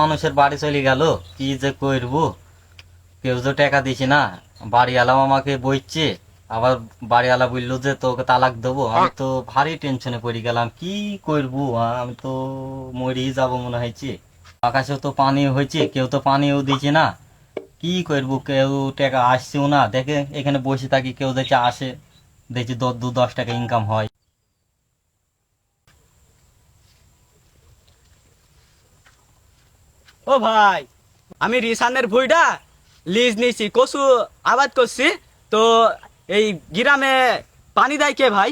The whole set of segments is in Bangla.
মানুষের বাড়ি চলে গেল, কি যে করব? কেউ যে টাকা দিছি না, বাড়িওয়ালাও আমাকে বইছে, আবার বাড়িওয়ালা বলল যে তোকে তালাক দেবো। আমি তো ভারী টেনশনে পড়ে গেলাম, কি করব? আমি তো মরেই যাব মনে হয়েছে। আকাশে তো পানি হয়েছে, কেউ তো পানিও দিছে না। কি করব? কেউ টাকা আসছেও না। দেখে এখানে বসে থাকি, কেউ দেখছে আসে, দেখছি দশ দু দশ টাকা ইনকাম হয়। ও ভাই আমি রিসানের ভুইটা লিজ নিছি কচু আবাদ করছি। তো এই গ্রামে পানি দেয় কে ভাই?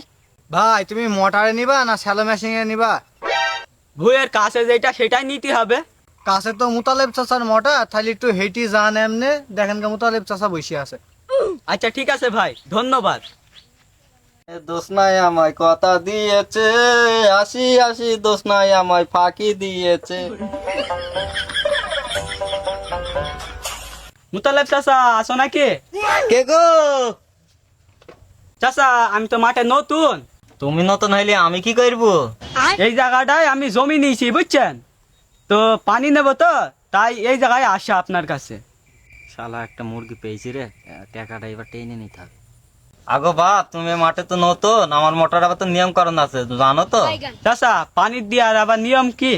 ভাই তুমি মোটরে নিবা না শ্যালো মেশিনে নিবা? ভুইয়ের কাছে যেটা সেটাই নিতে হবে। কাছে তো মুতালেব চাচার মোটা তাহলে একটু হেঁটি যান এমনি। দেখেন কে মুতালেব চাচা বসে আছে। আচ্ছা ঠিক আছে ভাই ধন্যবাদ। দোষ নাই আমায় কথা দিয়েছে আসি আসি দোষ নাই আমায় ফাঁকি দিয়েছে। মুতালেব চাচা আসো নাকি? কে গো? চাচা আমি তো মাঠে নতুন। তুমি নতুন হইলে আমি কি করব? এই জায়গাটায় আমি জমি নিয়েছি বুঝছেন? তো পানি নেব তো তাই এই জায়গায় আসা আপনার কাছে। শালা একটা মুরগি পেয়েছি রে টাকাটা এবার টেনে নিতে হবে। আগো বাপ তুমি মাঠে তো নতুন আমার মোটর আবার তো নিয়ম কারণ আছে জানো তো? চাচা পানি দেওয়ার আবার নিয়ম কি?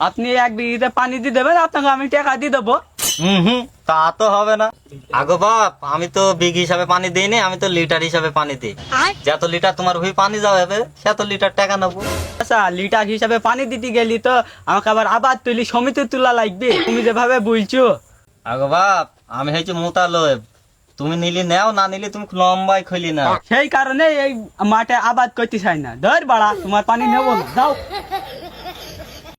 আপনি এক বিঘিতে পানি দিয়ে দেবেন আপনাকে আমি টাকা দিয়ে দেবো। হুম হুম তা তো হবে না। আগো বাপ আমি তো বিঘ হিসাবে পানি দিই নি আমি তো লিটার হিসাবে পানি দিই। যত লিটার তোমার হুই পানি যাবে সে লিটার টাকা নেব। আচ্ছা লিটার হিসাবে পানি দিতে গেলি তো আমাকে আবার আবার তুলি সমিতি তোলা লাগবে। তুমি যেভাবে বলছো। আগো বাপ আমি হয়েছি মোতালব। তুমি নিলি নাও না নিলি তুমি লম্বাই খুলি না। সেই কারণে এই মাঠে আবাদ করতে চাই না। ধর বাড়া তোমার পানি নেব না যাও